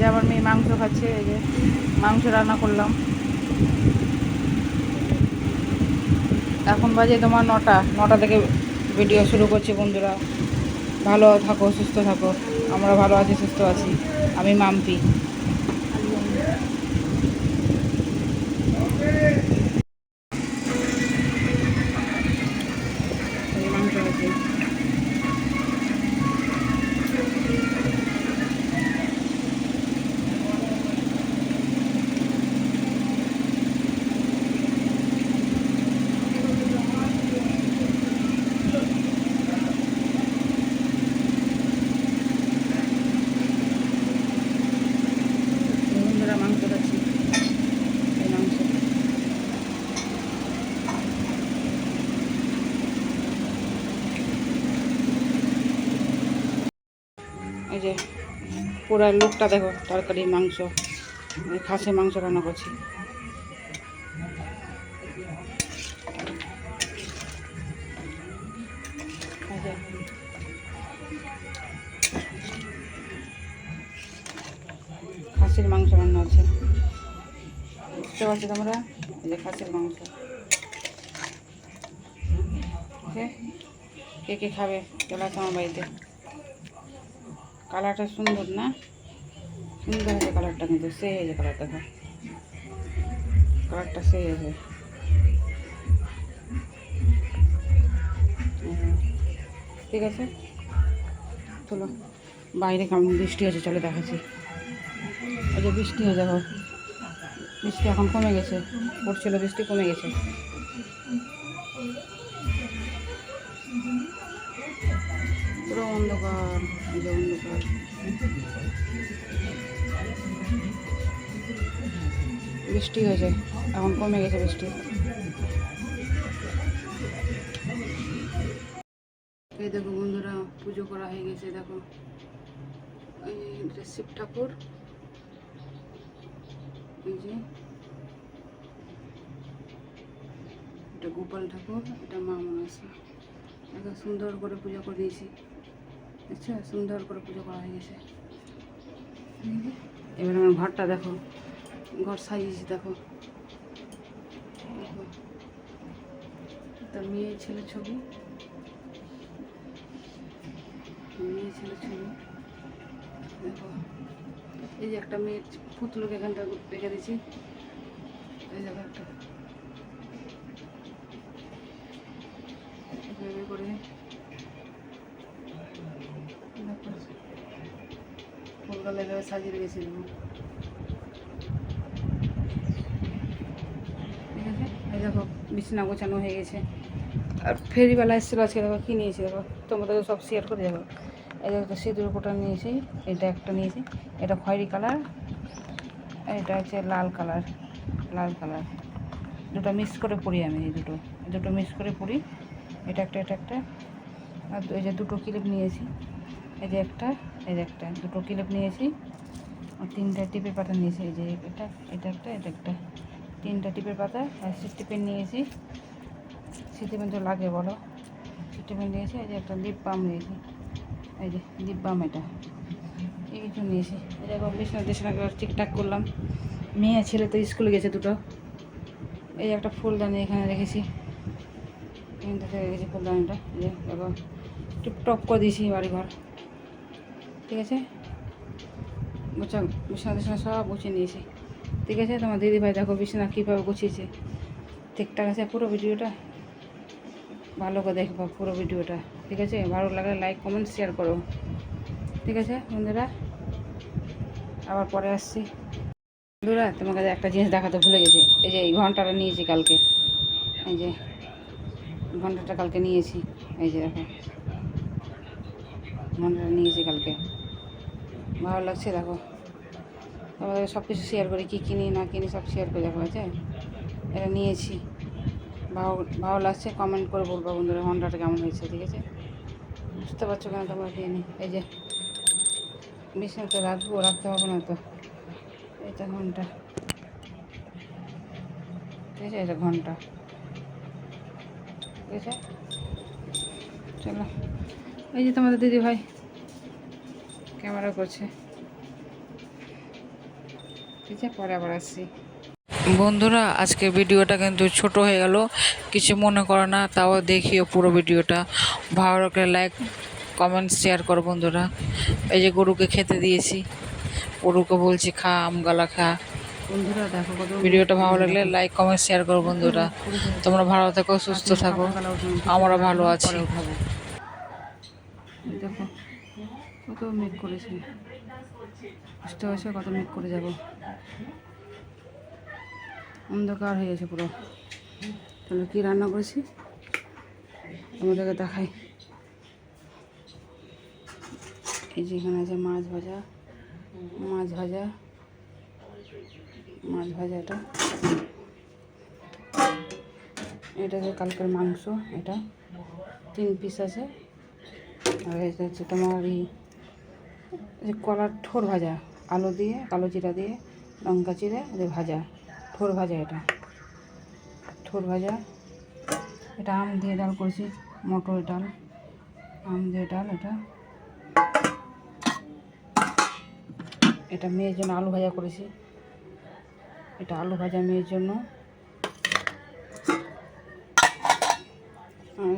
যে আমার মেয়ে মাংস খাচ্ছে, এই যে মাংস রান্না করলাম। এখন বাজে তোমার নটা নটা থেকে ভিডিও শুরু করছি বন্ধুরা। ভালো থাকো, সুস্থ থাকো। আমরা ভালো আছি, সুস্থ আছি। আমি মাম্পি। এই যে পুরো লুকটা দেখো তরকারি মাংস খাসি মাংস রান্না করছি। খাসির মাংস রান্না হচ্ছে। বুঝতে পারছ তোমরা? এই যে খাসির মাংস। কে কে খাবে? চলে আসো আমার বাড়িতে। কালারটা সুন্দর না? সুন্দর হয়েছে কালারটা কিন্তু, সেই হয়েছে কালার, দেখো। কালারটা সেই হয়েছে। ঠিক আছে? চলো, বাইরে কেমন বৃষ্টি হয়েছে, চলে দেখাচ্ছি। এই যে বৃষ্টি হয়ে যাব বৃষ্টি এখন কমে গেছে, পড়ছিল, বৃষ্টি কমে গেছে। পুরো অন্ধকার। বৃষ্টি হয়েছে, এখন কমে গেছে বৃষ্টি। এই দেখো বন্ধুরা, পুজো করা হয়ে গেছে, দেখো। এই শিব ঠাকুর। এটা গোপাল ঠাকুর, এটা মা মনসা। একদম সুন্দর করে পুজো করে দিয়েছি। আচ্ছা সুন্দর করে পুজো করা হয়ে গেছে। এবার আমার ঘরটা দেখো। ঘর সাজিয়েছি দেখো। দেখো তার মেয়ে ছেলে ছবি। মেয়ে ছেলে ছবি। দেখো। এই যে একটা মেয়ের পুতুলোকে এখানটা রেখে দিয়েছি। এই দেখো একটা এভাবে করে দেখো ফুলগুলো এভাবে সাজিয়ে রেখেছি দেখো ঠিক আছে এই দেখো বিছানা গোছানো হয়ে গেছে আর ফেরিবেলা এসেছিল আজকে দেখো কী নিয়েছি দেখো তোমাদের সব শেয়ার করে যাব এই দেখো সিঁদুর কোটা নিয়েছি এটা একটা নিয়েছি এটা খয়েরি কালার আর এটা হচ্ছে লাল কালার লাল কালার দুটো মিক্স করে পরি আমি এই দুটো দুটো মিক্স করে পরি এটা একটা এটা একটা আর এই যে দুটো ক্লিপ নিয়েছি এই যে একটা, এই যে একটা, দুটো ক্লিপ নিয়েছি। তিনটা টিপের পাতা নিয়েছি, এই যে এটা এটা একটা এটা একটা। তিনটা টিপের পাতা সিটি পেন নিয়েছি। সিটি পেন তো লাগে, বলো। সিটি পেন নিয়েছি, এই যে একটা লিপ বাম নিয়েছি। এই যে লিপ বাম এটা। এই কিছু নিয়েছি। এই দেখো বিছনা টিছনা ঠিকঠাক করলাম। মেয়ে, ছেলে তো স্কুলে গেছে দুটো। এই যে একটা ফুলদানি এখানে রেখেছি। এখান থেকে রেখেছি ফুলদানিটা, এই যে দেখো টিপটপ করে দিয়েছি বাড়িঘর। ঠিক আছে? গোছা বিছানা টিছনা সব গুছিয়ে নিয়েছি। ঠিক আছে, তোমার দিদি ভাই দেখো বিছানা কীভাবে গুছিয়েছে। ঠিকঠাক আছে পুরো ভিডিওটা? ভালো করে দেখব পুরো ভিডিওটা, ঠিক আছে? ভালো লাগলে লাইক কমেন্ট শেয়ার করো। ঠিক আছে, বন্ধুরা? আবার পরে আসছি। বন্ধুরা তোমার কাছে একটা জিনিস দেখাতে ভুলে গেছি। এই যে এই ঘন্টাটা নিয়েছি কালকে। এই যে ঘন্টাটা কালকে নিয়েছি। এই যে দেখো। ঘন্টাটা নিয়েছি কালকে। ভালো লাগছে, দেখো। তোমাদের সব কিছু শেয়ার করি, কী কিনি, না কিনি, সব শেয়ার করে দেখো, আছে? এটা নিয়েছি। ভালো ভালো লাগছে কমেন্ট করে বলব বন্ধুরা হন্ডাটা কেমন হয়েছে, ঠিক আছে? বুঝতে পারছ কেন তোমরা কিনে এই যে, বিছানাতে রাখব, রাখতে হবে না তো। এটা ঘণ্টা। ঠিক আছে এটা ঘণ্টা। ঠিক আছে চলো। এই যে তোমাদের দিদি ভাই ক্যামেরা করছে। ঠিক আছে পরে আবার আসছি। বন্ধুরা আজকে ভিডিওটা কিন্তু ছোট হয়ে গেল। কিছু মনে করো না তাও দেখিও পুরো ভিডিওটা। ভালো লাগলে লাইক কমেন্ট শেয়ার করো বন্ধুরা। এই যে গরুকে খেতে দিয়েছি। গরুকে বলছি খা আম আমগালা খা। বন্ধুরা দেখো ভিডিওটা ভালো লাগলে লাইক কমেন্ট শেয়ার করো বন্ধুরা। তোমরা ভালো থাকো সুস্থ থাকো। আমরা ভালো আছি। দেখো। কত মেঘ করেছে বুঝতে পারছ কত মেঘ করে যাব? অন্ধকার হয়ে গেছে পুরো। তাহলে কী রান্না করেছি? আমাদেরকে দেখাই। এই যে এখানে আছে মাছ ভাজা মাছ ভাজা মাছ ভাজা এটা। এটা হচ্ছে কালকের মাংস, এটা। তিন পিস আছে। আর এটা হচ্ছে তোমার এই যে কলার ঠোর ভাজা, আলু দিয়ে, কালো জিরা দিয়ে, লঙ্কা চিরে ভাজা ঠোর ভাজা এটা। ঠোর ভাজা, এটা আম দিয়ে ডাল করেছি, মটর ডাল, আম দিয়ে ডাল এটা। এটা মেয়ের জন্য আলু ভাজা করেছি। এটা আলু ভাজা মেয়ের জন্য।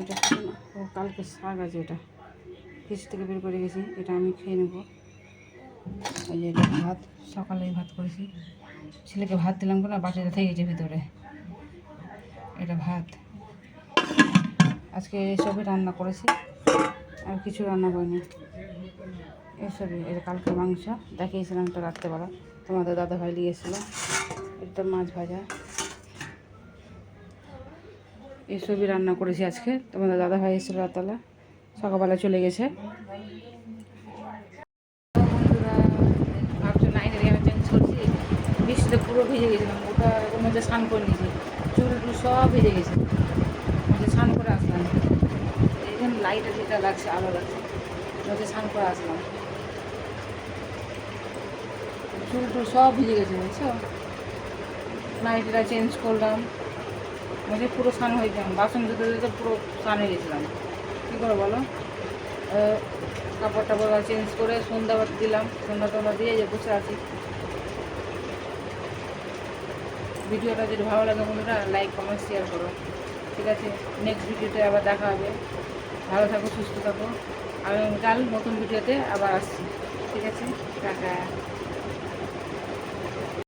এটা কালকে শাক আছে এটা। ফ্রিজ থেকে বের করে গেছি, এটা আমি খেয়ে নেব। এই যে এটা ভাত সকালে ভাত করেছি। ছেলেকে ভাত দিলাম না বাটিটা থেকে গেছে ভিতরে। এটা ভাত। আজকে এসবই রান্না করেছি, আর কিছু রান্না করিনি। এসবই এটা কালকে মাংস, দেখিয়েছিলাম তো রাত্রেবেলা। তোমাদের দাদা ভাই দিয়েছিল, এটা মাছ ভাজা। এসবই রান্না করেছি আজকে। তোমাদের দাদা ভাই এসেছিল রাতবেলা সকালবেলা চলে গেছে। বৃষ্টিতে পুরো ভিজে ওটা ওর মধ্যে স্নান করে নিয়েছি সব ভিজে গেছে। স্নান করে আসলাম। লাইট লাগছে, আলো স্নান করে আসলাম। সব ভিজে গেছে, বুঝছ? নাইটিটা চেঞ্জ করলাম। মধ্যে পুরো স্নান হয়ে গেলাম। বাসন ধুতে ধুতে পুরো স্নান হয়ে গেছিলাম। কী করে বলো? কাপড় টাপড় চেঞ্জ করে সন্ধ্যা দিলাম। সন্ধ্যা টন্ধ্যা দিয়ে যে বসে আছি। ভিডিওটা যদি ভালো লাগে বন্ধুরা লাইক কমেন্ট শেয়ার করো। ঠিক আছে? নেক্সট ভিডিওতে আবার দেখা হবে। ভালো থাকো, সুস্থ থাকো। আগামীকাল নতুন ভিডিওতে আবার আসছি। ঠিক আছে? টাটা।